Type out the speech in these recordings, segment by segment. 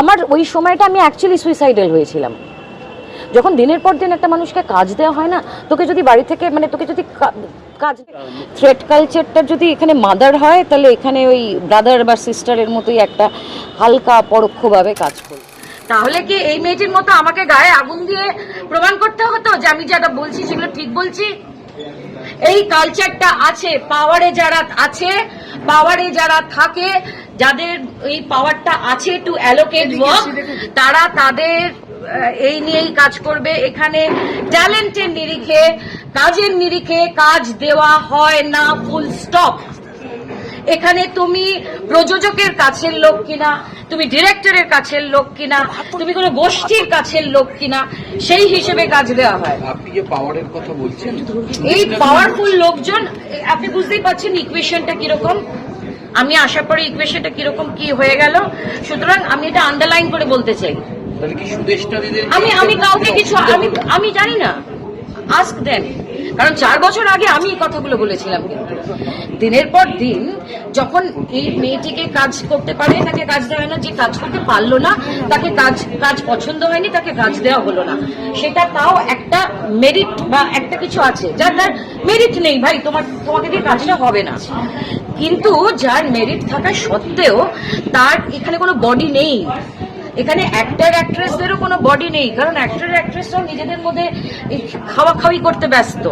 আমার ওই সময়টা আমি অ্যাকচুয়ালি সুইসাইডাল হয়েছিলাম। যখন দিনের পর দিন একটা মানুষকে কাজ দেওয়া হয় না, তোকে যদি বাড়ি থেকে মানে তোকে যদি কাজ থ্রেড কালচারটা যদি এখানে মাদার হয়, তাহলে এখানে ওই ব্রাদার বা সিস্টারের মতোই একটা হালকা পরোক্ষভাবে কাজ করবে তাহলে কি এই মেয়েটির মতো আমাকে গায়ে আগুন দিয়ে প্রমাণ করতে হতো যে আমি যেটা বলছি সেগুলো ঠিক বলছি? এই কালচারটা আছে পাওয়ারে যারা আছে পাওয়ারে যারা থাকে যাদের এই পাওয়ারটা আছে টু অ্যালোকেট ওয়ার্ক তারা তাদের এই নিয়েই কাজ করবে। এখানে ট্যালেন্টের নিরিখে কাজের নিরিখে কাজ দেওয়া হয় না ফুল স্টপ এখানে তুমি প্রযোজকের কাছের লোক কিনা তুমি ডিরেক্টরের কাছের লোক কিনা তুমি কোনো গোষ্ঠীর কাছের লোক কিনা সেই হিসেবে কাজ দেওয়া হয়। আপনি যে পাওয়ারের কথা বলছেন এই পাওয়ারফুল লোকজন আপনি বুঝতেই পারছেন ইকুয়েশনটা কীরকম। আমি আশা পরে ইকুয়েশনটা কীরকম কি হয়ে গেল। সুতরাং আমি এটা আন্ডারলাইন করে বলতে চাই। আমি আমি কাউকে কিছু আমি আমি জানি না। আস্ক দেন কারণ চার বছর আগে আমি এই কথাগুলো বলেছিলাম কিন্তু। দিনের পর দিন যখন এই মেয়েটিকে কাজ করতে পারে তাকে কাজ দেওয়া হয় না যে কাজ করতে পারল না তাকে কাজ কাজ পছন্দ হয়নি তাকে কাজ দেওয়া হলো না। সেটা তাও একটা মেরিট বা একটা কিছু আছে। যার যার মেরিট নেই ভাই তোমার তোমাকে দিয়ে কাজটা হবে না। কিন্তু যার মেরিট থাকা সত্ত্বেও তার এখানে কোনো বডি নেই। এখানে অ্যাক্টার অ্যাক্ট্রেসদেরও কোনো বডি নেই, কারণ অ্যাক্টার অ্যাক্ট্রেসরাও নিজেদের মধ্যে খাওয়া খাওয়াই করতে ব্যস্ত।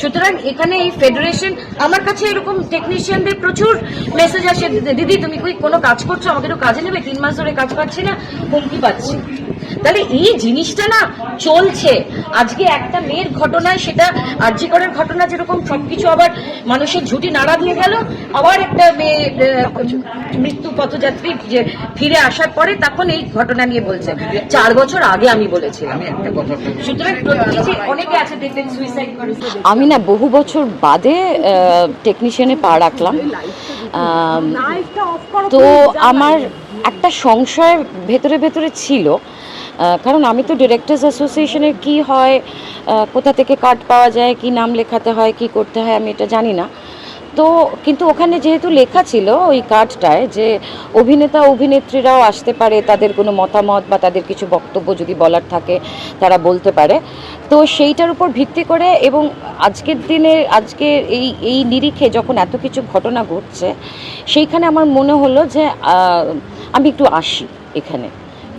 সুতরাং এখানে এই ফেডারেশন আমার কাছে এরকম টেকনিশিয়ানদের প্রচুর মেসেজ আসে, দিদি, তুমি কোনো কাজ করছ? একটু কাজে নেবে, তিন মাস ধরে কাজ পাচ্ছি না, হুমকি পাচ্ছি। তাহলে এই জিনিসটা না চলছে। আজকে একটা মেয়ের ঘটনায় সেটা আর্যিকরের ঘটনা যেরকম সবকিছু আবার মানুষের ঝুটি নাড়া দিয়ে গেল আবার একটা মেয়ে মৃত্যু পথযাত্রী যে ফিরে আসার পরে তখন এই ঘটনা নিয়ে বলছে। চার বছর আগে আমি বলেছিলাম। আমি একটা কথা সুতরাং অনেকে আছে দেখবেন সুইসাইড করে। আমি না বহু বছর বাদে টেকনিশিয়ানে পা রাখলাম। তো আমার একটা সংশয় ভেতরে ভেতরে ছিল। আহ, কারণ আমি তো ডিরেক্টার্স অ্যাসোসিয়েশনের কি হয় কোথা থেকে কার্ড পাওয়া যায়, কি নাম লেখাতে হয়, কি করতে হয়, আমি এটা জানি না। তো কিন্তু ওখানে যেহেতু লেখা ছিল ওই কার্ডটায় যে অভিনেতা, অভিনেত্রীরাও আসতে পারে, তাদের কোনো মতামত বা তাদের কিছু বক্তব্য যদি বলার থাকে, তারা বলতে পারে। তো সেইটার উপর ভিত্তি করে এবং আজকের দিনে, আজকে এই এই নিরিখে যখন এত কিছু ঘটনা ঘটছে, সেইখানে আমার মনে হলো যে আমি একটু আসি এখানে।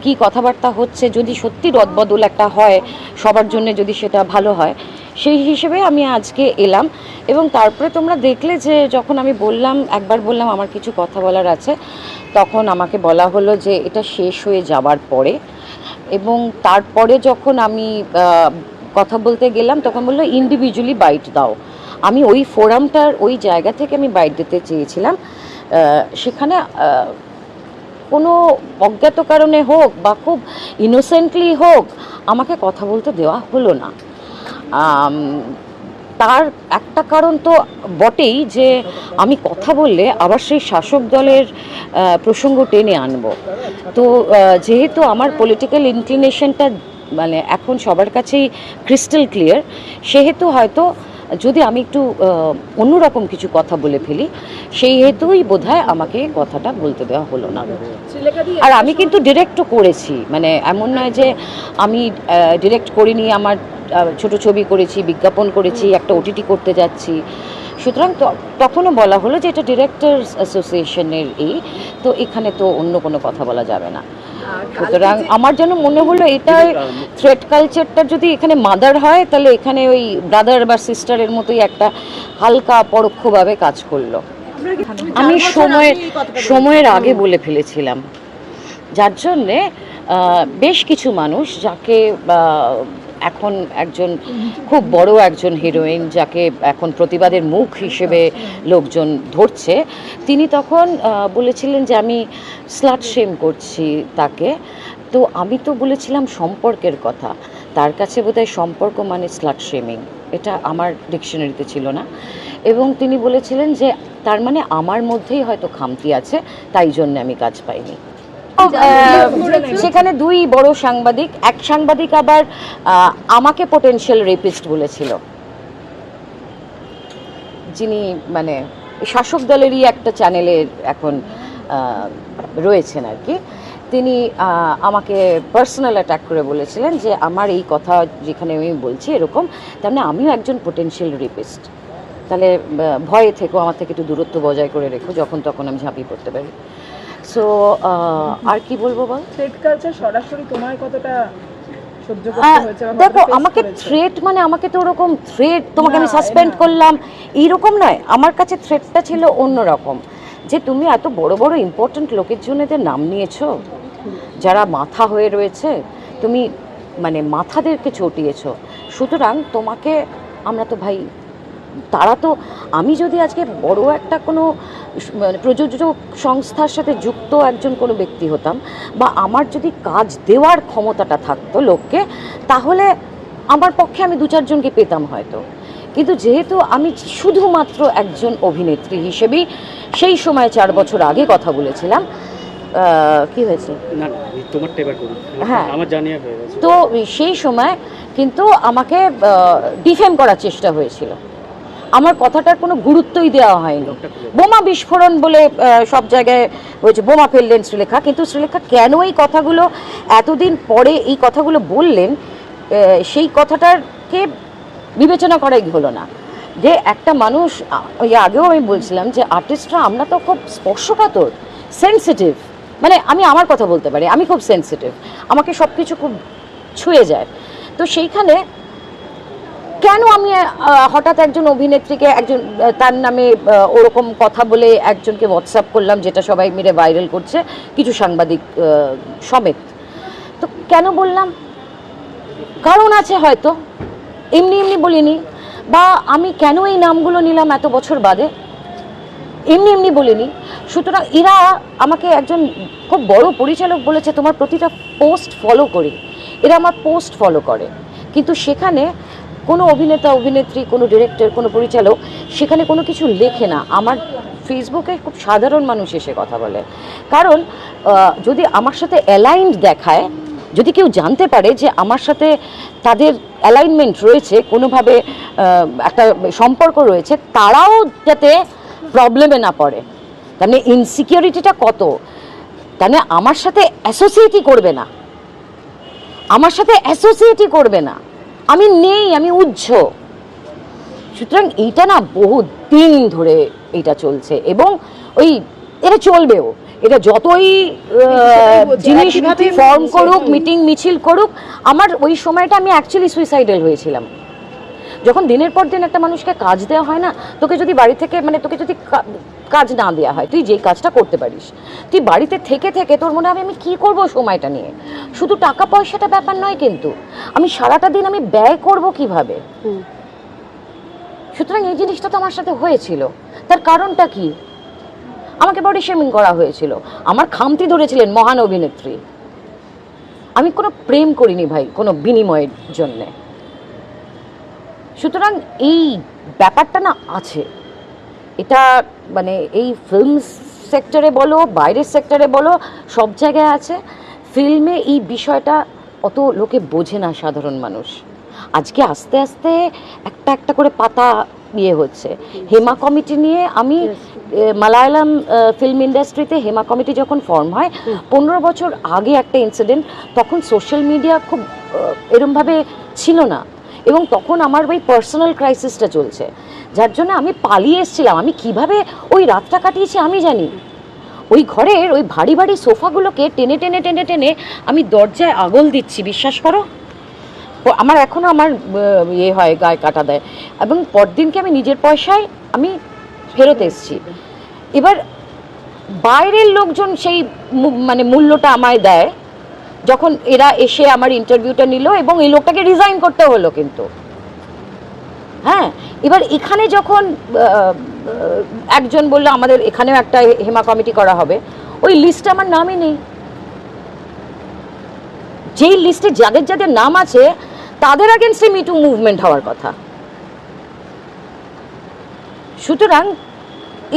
কি কথাবার্তা হচ্ছে, যদি সত্যি রদবদল একটা হয়, সবার জন্য যদি সেটা ভালো হয়, সেই হিসেবে আমি আজকে এলাম। এবং তারপরে তোমরা দেখলে যে যখন আমি বললাম, একবার বললাম আমার কিছু কথা বলার আছে, তখন আমাকে বলা হলো যে এটা শেষ হয়ে যাবার পরে। এবং তারপরে যখন আমি কথা বলতে গেলাম, তখন বলল ইন্ডিভিজুয়ালি বাইট দাও। আমি ওই ফোরামটার ওই জায়গা থেকে আমি বাইট দিতে চেয়েছিলাম। সেখানে কোনো অজ্ঞাত কারণে হোক বা খুব ইনোসেন্টলি হোক, আমাকে কথা বলতে দেওয়া হলো না। তার একটা কারণ তো বটেই যে আমি কথা বললে আবার সেই শাসক দলের প্রসঙ্গ টেনে আনব। তো যেহেতু আমার পলিটিক্যাল ইনক্লিনেশনটা মানে এখন সবার কাছেই ক্রিস্টাল ক্লিয়ার সেহেতু হয়তো যদি আমি একটু অন্যরকম কিছু কথা বলে ফেলি, সেই হেতুই বোধহয় আমাকে কথাটা বলতে দেওয়া হলো না। আর আমি কিন্তু ডিরেক্টও করেছি মানে এমন নয় যে আমি ডিরেক্ট করিনি, আমার ছোট ছবি করেছি, বিজ্ঞাপন করেছি, একটা ওটিটি করতে যাচ্ছি। সুতরাং তখনও বলা হলো যে এটা ডিরেক্টরস অ্যাসোসিয়েশনের এই, তো এখানে তো অন্য কোনো কথা বলা যাবে না। সুতরাং আমার যেন মনে হলো এটা থ্রেড কালচারটা যদি এখানে মাদার হয় তাহলে এখানে ওই ব্রাদার বা সিস্টারের মতোই একটা হালকা পরোক্ষভাবে কাজ করল। আমি সময়ের সময়ের আগে বলে ফেলেছিলাম। যার জন্যে বেশ কিছু মানুষ যাকে এখন একজন খুব বড় একজন হিরোইন যাকে এখন প্রতিবাদের মুখ হিসেবে লোকজন ধরছে। তিনি তখন বলেছিলেন যে আমি স্লাট শেম করছি তাকে। তো আমি তো বলেছিলাম সম্পর্কের কথা। তার কাছে বোধহয় সম্পর্ক মানে স্লাট শেমিং এটা আমার ডিকশনারিতে ছিল না। এবং তিনি বলেছিলেন যে তার মানে আমার মধ্যেই হয়তো খামতি আছে, তাই জন্য আমি কাজ পাইনি। সেখানে দুই বড় সাংবাদিক এক সাংবাদিক আবার আমাকে পোটেনশিয়াল রেপিস্ট বলেছিল যিনি মানে শাসক দলেরই একটা চ্যানেলের এখন রয়েছেন আর কি তিনি আমাকে পার্সোনাল অ্যাটাক করে বলেছিলেন যে আমার এই কথা যেখানে আমি বলছি এরকম তার মানে আমিও একজন পোটেনশিয়াল রিপিস্ট তাহলে ভয়ে থেকেও আমার থেকে একটু দূরত্ব বজায় করে রেখো যখন তখন আমি ঝাঁপিয়ে পড়তে পারি সো আর কি বলব বল? থ্রেড কালচার সরাসরি তোমায় কতটা বা দেখো আমাকে থ্রেট মানে আমাকে তো ওরকম থ্রেট তোমাকে আমি সাসপেন্ড। করলাম। এইরকম নয় আমার কাছে থ্রেটটা ছিল অন্যরকম। যে তুমি এত বড় বড় ইম্পর্ট্যান্ট লোকের জন্য এদের নাম নিয়েছো যারা মাথা হয়ে রয়েছে তুমি মানে মাথাদেরকে চটিয়েছো। সুতরাং তোমাকে আমরা তো ভাই তারা তো আমি যদি আজকে বড় একটা কোনো মানে প্রযোজক সংস্থার সাথে যুক্ত একজন কোনো ব্যক্তি হতাম বা আমার যদি কাজ দেওয়ার ক্ষমতাটা থাকতো লোককে তাহলে আমার পক্ষে আমি দু চারজনকে পেতাম হয়তো। কিন্তু যেহেতু আমি শুধুমাত্র একজন অভিনেত্রী হিসেবেই সেই সময় চার বছর আগে কথা বলেছিলাম কি হয়েছে? না না তোমারটা এবার করুন। হ্যাঁ। আমার জানিয়ে তো সেই সময় কিন্তু আমাকে ডিফেম করার চেষ্টা হয়েছিল। আমার কথাটার কোনো গুরুত্বই দেওয়া হয়নি। বোমা বিস্ফোরণ বলে সব জায়গায় হয়েছে বোমা ফেললেন শ্রীলেখা। কিন্তু শ্রীলেখা কেন এই কথাগুলো এতদিন পরে এই কথাগুলো বললেন সেই কথাটাকে বিবেচনা করাই হলো না। যে একটা মানুষ ওই আগেও আমি বলছিলাম যে আর্টিস্টরা আমরা তো খুব স্পর্শকাতর সেন্সিটিভ। মানে আমি আমার কথা বলতে পারি আমি খুব সেন্সিটিভ। আমাকে সব কিছু খুব ছুঁয়ে যায়। তো সেইখানে কেন আমি হঠাৎ একজন অভিনেত্রীকে, একজন তার নামে ওরকম কথা বলে একজনকে হোয়াটসঅ্যাপ করলাম, যেটা সবাই মিলে ভাইরাল করছে, কিছু সাংবাদিক সমেত। তো কেন বললাম? কারণ আছে হয়তো। এমনি এমনি বলিনি। বা আমি কেন এই নামগুলো নিলাম এত বছর বাদে? এমনি এমনি বলিনি। সুতরাং এরা আমাকে একজন খুব বড় পরিচালক বলেছে, তোমার প্রতিটা পোস্ট ফলো করি। এরা আমার পোস্ট ফলো করে। কিন্তু সেখানে কোনো অভিনেতা, অভিনেত্রী, কোনো ডিরেক্টর কোনো পরিচালক সেখানে কোনো কিছু লেখে না। আমার ফেসবুকে খুব সাধারণ মানুষ এসে কথা বলে। কারণ যদি আমার সাথে অ্যালাইন্ড দেখায়, যদি কেউ জানতে পারে যে আমার সাথে তাদের অ্যালাইনমেন্ট রয়েছে, কোনোভাবে একটা সম্পর্ক রয়েছে, তারাও যাতে প্রবলেমে না পড়ে। তার মানে ইনসিকিউরিটিটা কত? তার মানে আমার সাথে অ্যাসোসিয়েটই করবে না। আমার সাথে অ্যাসোসিয়েটই করবে না। আমি নেই আমি উজ্জ। সুতরাং এটা না বহু দিন ধরে এটা চলছে এবং ওই এটা চলবেও। এটা যতই জিনিস ফর্ম করুক মিটিং মিছিল করুক আমার ওই সময়টা আমি অ্যাকচুয়ালি সুইসাইডাল হয়েছিলাম। যখন দিনের পর দিন একটা মানুষকে কাজ দেওয়া হয় না তোকে যদি বাড়ি থেকে মানে তোকে যদি কাজ না দেওয়া হয় তুই যেই কাজটা করতে পারিস তুই বাড়িতে থেকে থেকে তোর মনে হবে আমি কি করব সময়টা নিয়ে? শুধু টাকা পয়সাটা ব্যাপার নয় কিন্তু আমি সারাটা দিন আমি ব্যয় করব কীভাবে? সুতরাং এই জিনিসটা তো আমার সাথে হয়েছিল। তার কারণটা কি? আমাকে বডি শেমিং করা হয়েছিল। আমার খামতি ধরেছিলেন মহান অভিনেত্রী। আমি কোনো প্রেম করিনি ভাই কোনো বিনিময়ের জন্যে। সুতরাং এই ব্যাপারটা না আছে। এটা মানে এই ফিল্ম সেক্টরে বলো বাইরের সেক্টরে বলো সব জায়গায় আছে। ফিল্মে এই বিষয়টা অত লোকে বোঝে না সাধারণ মানুষ। আজকে আস্তে আস্তে একটা একটা করে পাতা ইয়ে হচ্ছে। হেমা কমিটি নিয়ে আমি মালায়ালাম ফিল্ম ইন্ডাস্ট্রিতে হেমা কমিটি যখন ফর্ম হয় পনেরো বছর আগে একটা ইনসিডেন্ট তখন সোশ্যাল মিডিয়া খুব এরমভাবে ছিল না। এবং তখন আমার ওই পার্সোনাল ক্রাইসিসটা চলছে। যার জন্য আমি পালিয়ে এসেছিলাম। আমি কীভাবে ওই রাতটা কাটিয়েছি আমি জানি। ওই ঘরের ওই ভারী ভারী সোফাগুলোকে টেনে টেনে টেনে টেনে আমি দরজায় আগল দিচ্ছি, বিশ্বাস করো? আমার এখনও আমার ইয়ে হয়, গায়ে কাটা দেয়। এবং পরদিনকে আমি নিজের পয়সায় আমি ফেরত এসেছি। এবার বাইরের লোকজন সেই মানে মূল্যটা আমায় দেয়। যখন এরা এসে আমার ইন্টারভিউটা নিল এবং এই লোকটাকে রিজাইন করতে হলো কিন্তু। হ্যাঁ এবার এখানে যখন একজন বলল আমাদের এখানেও একটা হেমা কমিটি করা হবে, ওই লিস্টে আমার নামই নেই। যেই লিস্টে যাদের যাদের নাম আছে, তাদের আগেনস্টে মিটু মুভমেন্ট হওয়ার কথা। সুতরাং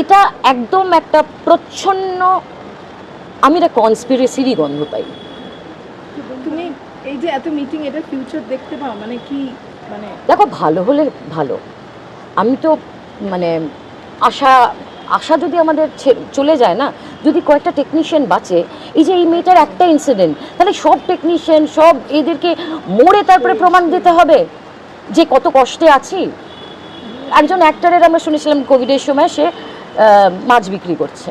এটা একদম একটা প্রচ্ছন্ন, আমি এটা কনস্পিরেসিরই গন্ধ পাই। তুমি এই যে এত মিটিং এটা ফিউচার দেখতে পাও? মানে কি মানে দেখো ভালো হলে ভালো। আমি তো মানে আশা আশা যদি আমাদের চলে যায় না যদি কয়েকটা টেকনিশিয়ান বাঁচে এই যে এই মেয়েটার একটা ইনসিডেন্ট তাহলে সব টেকনিশিয়ান সব এদেরকে মরে তারপরে প্রমাণ দিতে হবে যে কত কষ্টে আছি। একজন অ্যাক্টরের আমরা শুনেছিলাম কোভিডের সময় সে মাছ বিক্রি করছে।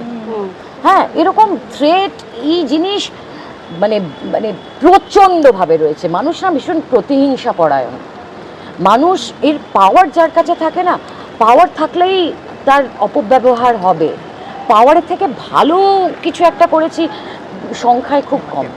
হ্যাঁ এরকম থ্রেট এই জিনিস মানে মানে প্রচণ্ডভাবে রয়েছে। মানুষ না ভীষণ প্রতিহিংসা পরায়ণ। মানুষ এর পাওয়ার যার কাছে থাকে না পাওয়ার থাকলেই তার অপব্যবহার হবে। পাওয়ারের থেকে ভালো কিছু একটা করেছি, সংখ্যায় খুব কম।